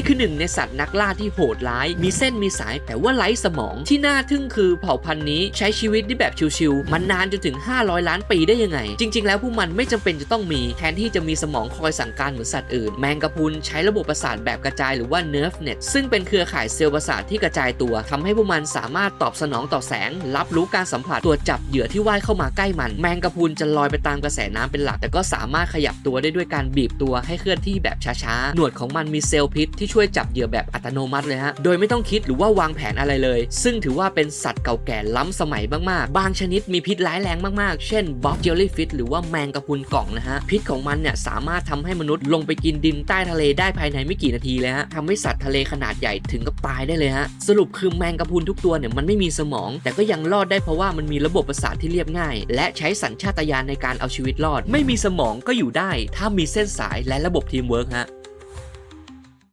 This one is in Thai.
นี่คือหนึ่งในสัตว์นักล่าที่โหดร้าย มีเส้นมีสายแต่ว่าไร้สมองที่น่าทึ่งคือเผ่าพันธุ์นี้ใช้ชีวิตได้แบบชิวๆมันนานจนถึง 500 ล้านปีได้ยังไง จริง ๆ แล้วพวกมันไม่จำเป็นจะต้องมีแทนที่จะมีสมองคอยสั่งการเหมือนสัตว์อื่น แมงกะพรุนใช้ระบบประสาทแบบกระจายหรือว่า nerve net ซึ่งเป็นเครือข่ายเซลล์ประสาทที่กระจายตัวทำให้พวกมันสามารถตอบสนองต่อแสง รับรู้การสัมผัสตรวจจับเหยื่อที่ว่ายเข้ามาใกล้มัน แมงกะพรุนจะลอยไปตามกระแสน้ำเป็นหลัก แต่ก็สามารถขยับตัวได้ด้วยการบีบตัวให้เคลื่อนที่แบบช้าๆหนวดของมันมีเซลล์พิษที่ช่วยจับเหยื่อแบบอัตโนมัติเลยฮะ โดยไม่ต้องคิดหรือว่าวางแผนอะไรเลย ซึ่งถือว่าเป็นสัตว์เก่าแก่ล้ำสมัยมากๆ บางชนิดมีพิษร้ายแรงมากๆ เช่นบ็อกเจลลี่ฟิชหรือว่าแมงกะพรุนกล่องนะฮะ พิษของมันเนี่ยสามารถทำให้มนุษย์ลงไปกินดินใต้ทะเลได้ภายในไม่กี่นาทีเลยฮะทำให้สัตว์ทะเลขนาดใหญ่ถึงกับตายได้เลยฮะ สรุปคือแมงกะพรุนทุกตัวเนี่ยมันไม่มีสมอง แต่ก็ยังรอดได้เพราะว่ามันมีระบบประสาทที่เรียบง่าย และใช้สัญชาตญาณในการเอาชีวิตรอด ไม่มีสมองก็อยู่ได้ ถ้ามีเส้นสายและระบบทีมเวิร์กฮะ